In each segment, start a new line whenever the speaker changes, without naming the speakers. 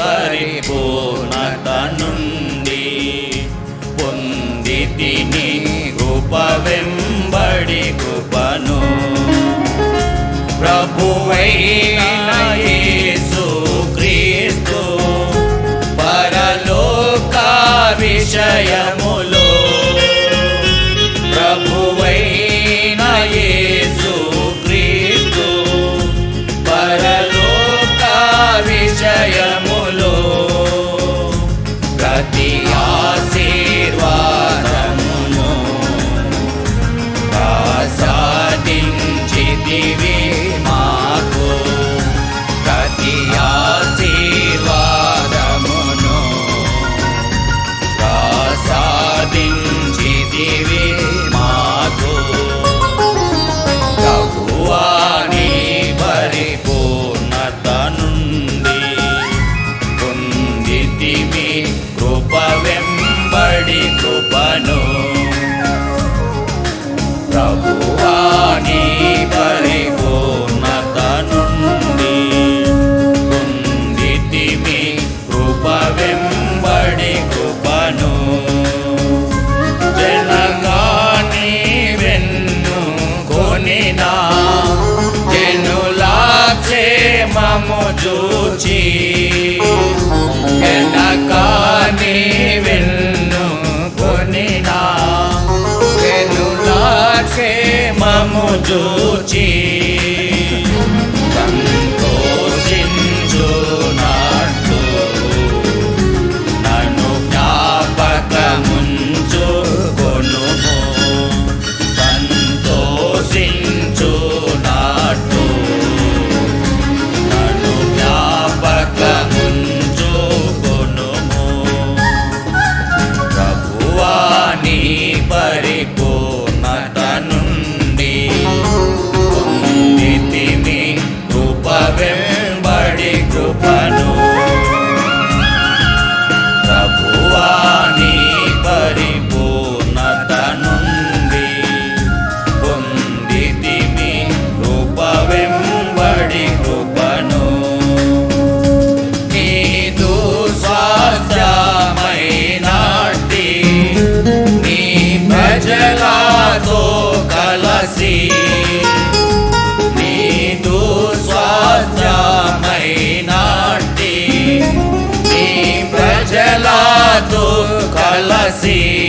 పరిపూర్ణత నుండి పొంది తిని ఉపవెంబడి కృపను. ప్రభువైన యేసు క్రీస్తు పరలోక విషయం చూచి వెనకనే వెళ్ళు కొనినా వెనులాక్షేమము చూచి Brasil.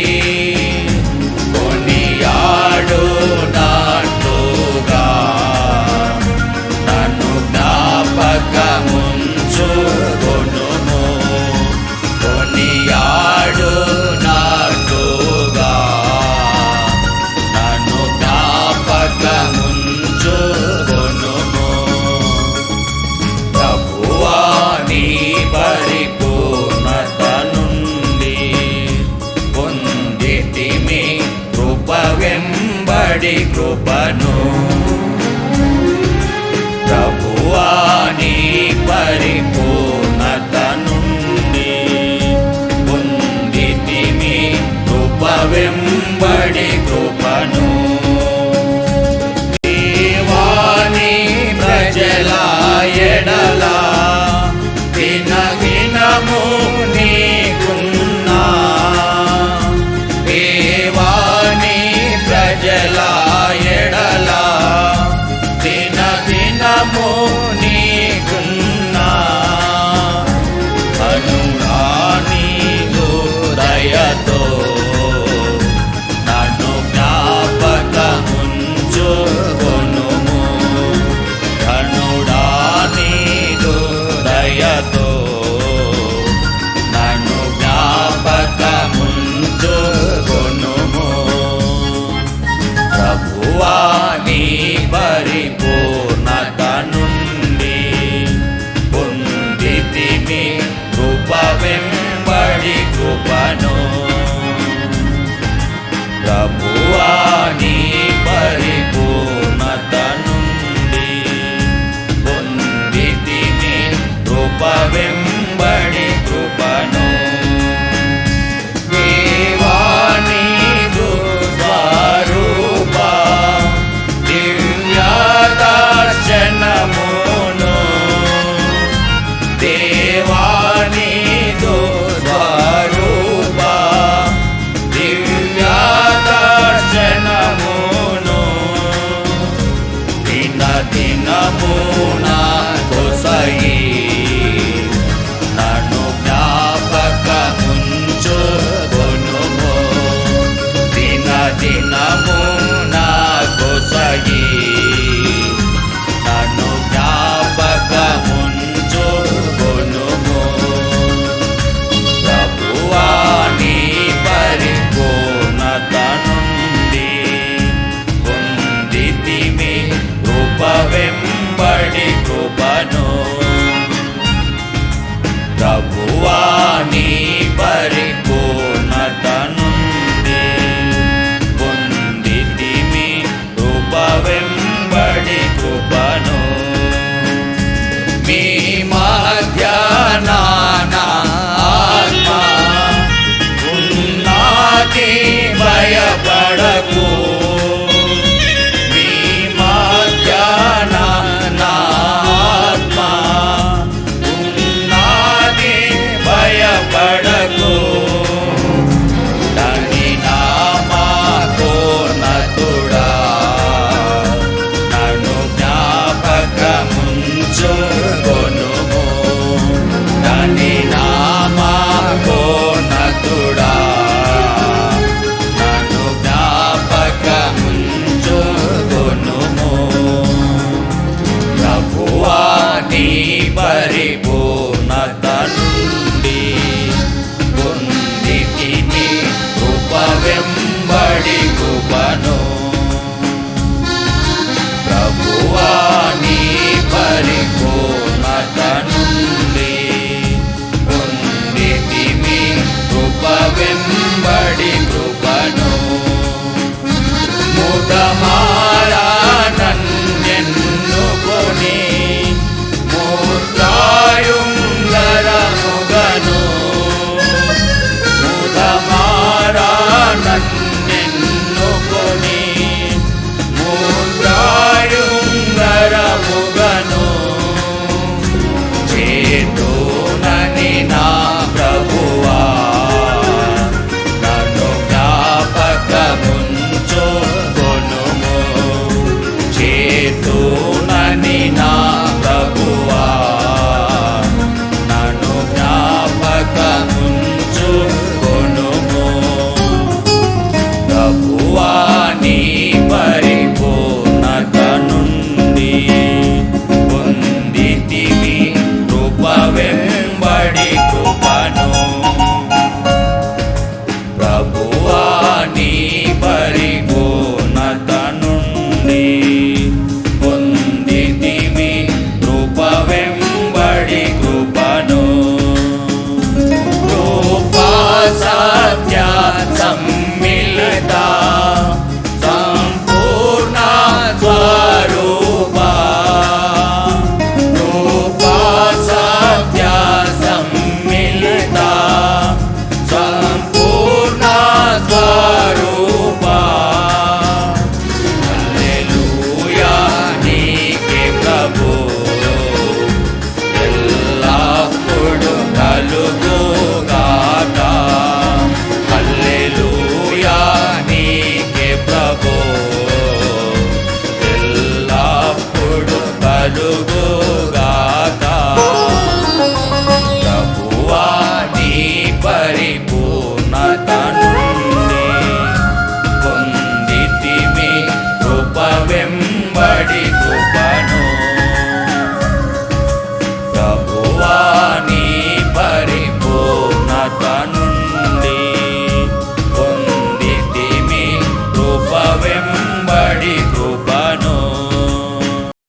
అతడి కృపను. ప్రభువాని పరిపూర్ణత నుండి పొందితిమి. కృప వెంబడి కృపను. Napona. para com plano